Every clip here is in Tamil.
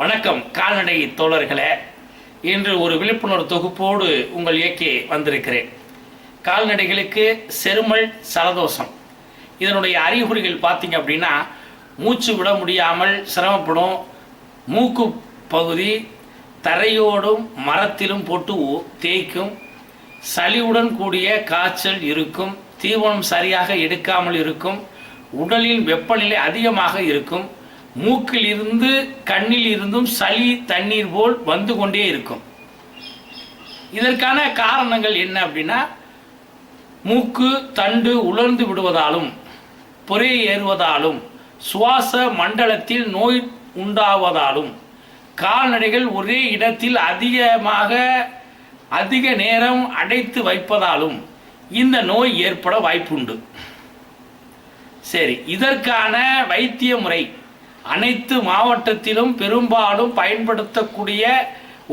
வணக்கம் கால்நடை தோழர்களே. இன்று ஒரு விழிப்புணர்வு தொகுப்போடு உங்கள் இயக்கி வந்திருக்கிறேன். கால்நடைகளுக்கு செருமல் சலதோஷம். இதனுடைய அறிகுறிகள் பார்த்தீங்க அப்படின்னா மூச்சு விட முடியாமல் சிரமப்படும். மூக்கு பகுதி தரையோடும் மரத்திலும் போட்டு தேய்க்கும். சளியுடன் கூடிய காய்ச்சல் இருக்கும். தீவனம் சரியாக எடுக்காமல் இருக்கும். உடலின் வெப்பநிலை அதிகமாக இருக்கும். மூக்கில் இருந்து கண்ணில் இருந்தும் சளி தண்ணீர் போல் வந்து கொண்டே இருக்கும். இதற்கான காரணங்கள் என்ன அப்படின்னா மூக்கு தண்டு உலர்ந்து விடுவதாலும் பொறை ஏறுவதாலும் சுவாச மண்டலத்தில் நோய் உண்டாவதாலும் கால்நடைகள் ஒரே இடத்தில் அதிகமாக அதிக நேரம் அடைத்து வைப்பதாலும் இந்த நோய் ஏற்பட வாய்ப்புண்டு. சரி இதற்கான வைத்திய முறை அனைத்து மாவட்டத்திலும் பெரும்பாலும் பயன்படுத்தக்கூடிய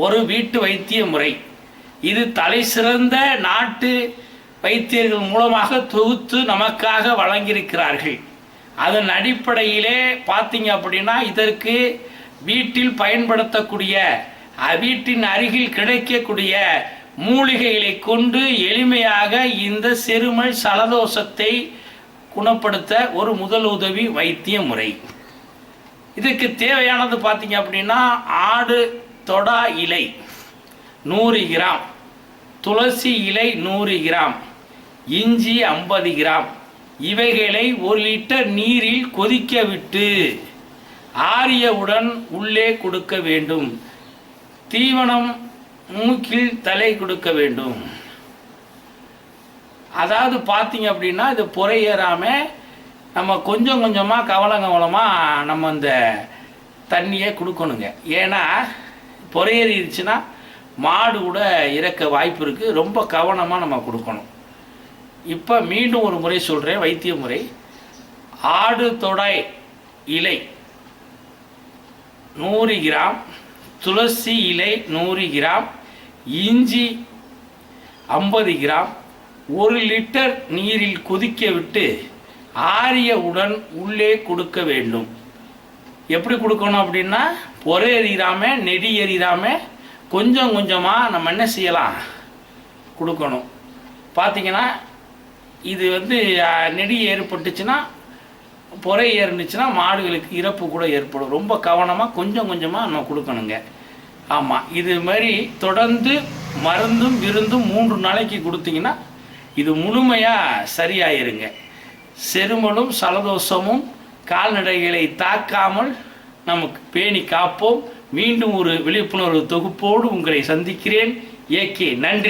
ஒரு வீட்டு வைத்திய முறை. இது தலை சிறந்த நாட்டு வைத்தியர்கள் மூலமாக தொகுத்து நமக்காக வழங்கியிருக்கிறார்கள். அதன் அடிப்படையிலே பார்த்தீங்க அப்படின்னா இதற்கு வீட்டில் பயன்படுத்தக்கூடிய வீட்டின் அருகில் கிடைக்கக்கூடிய மூலிகைகளை கொண்டு எளிமையாக இந்த செருமல் சலதோஷத்தை குணப்படுத்த ஒரு முதல் உதவி வைத்திய முறை. இதுக்கு தேவையானது பார்த்தீங்க அப்படின்னா ஆடு தொடா இலை. நூறு கிராம். துளசி இலை நூறு கிராம். இஞ்சி ஐம்பது கிராம். இவைகளை ஒரு லிட்டர் நீரில் கொதிக்க விட்டு ஆரியவுடன் உள்ளே கொடுக்க வேண்டும். தீவனம் மூக்கில் தலை கொடுக்க வேண்டும். அதாவது பார்த்தீங்க அப்படின்னா இது புறையேறாமல் நம்ம கொஞ்சம் கொஞ்சமாக கவலம் கவலமாக நம்ம இந்த தண்ணியை கொடுக்கணுங்க. ஏன்னா பொறையேறிடுச்சுன்னா மாடு கூட இறக்க வாய்ப்பு இருக்குது ரொம்ப கவனமாக நம்ம கொடுக்கணும். இப்போ மீண்டும் ஒரு முறை சொல்கிறேன் வைத்திய முறை. ஆடு தொடை இலை நூறு கிராம் துளசி இலை நூறு கிராம் இஞ்சி ஐம்பது கிராம் ஒரு லிட்டர் நீரில் கொதிக்க விட்டு ஆரியவுடன் உள்ளே கொடுக்க வேண்டும். எப்படி கொடுக்கணும் அப்படின்னா பொறை எறிகிறாம நெடி எறிகிறாம கொஞ்சம் கொஞ்சமாக நம்ம என்ன செய்யலாம்? கொடுக்கணும். பார்த்தீங்கன்னா இது வந்து நெடி ஏற்பட்டுச்சுன்னா பொறை ஏறுனுச்சுன்னா மாடுகளுக்கு இறப்பு கூட ஏற்படும். ரொம்ப கவனமாக கொஞ்சம் கொஞ்சமாக நம்ம கொடுக்கணுங்க. ஆமாம் இது மாதிரி தொடர்ந்து மருந்தும் விருந்தும் மூன்று நாளைக்கு கொடுத்தீங்கன்னா இது முழுமையாக சரியாயிருங்க. செருமலும் சலதோஷமும் கால்நடைகளை தாக்காமல் நமக்கு பேணி காப்போம். மீண்டும் ஒரு விழிப்புணர்வு தொகுப்போடு உங்களை சந்திக்கிறேன். ஏகே நன்றி.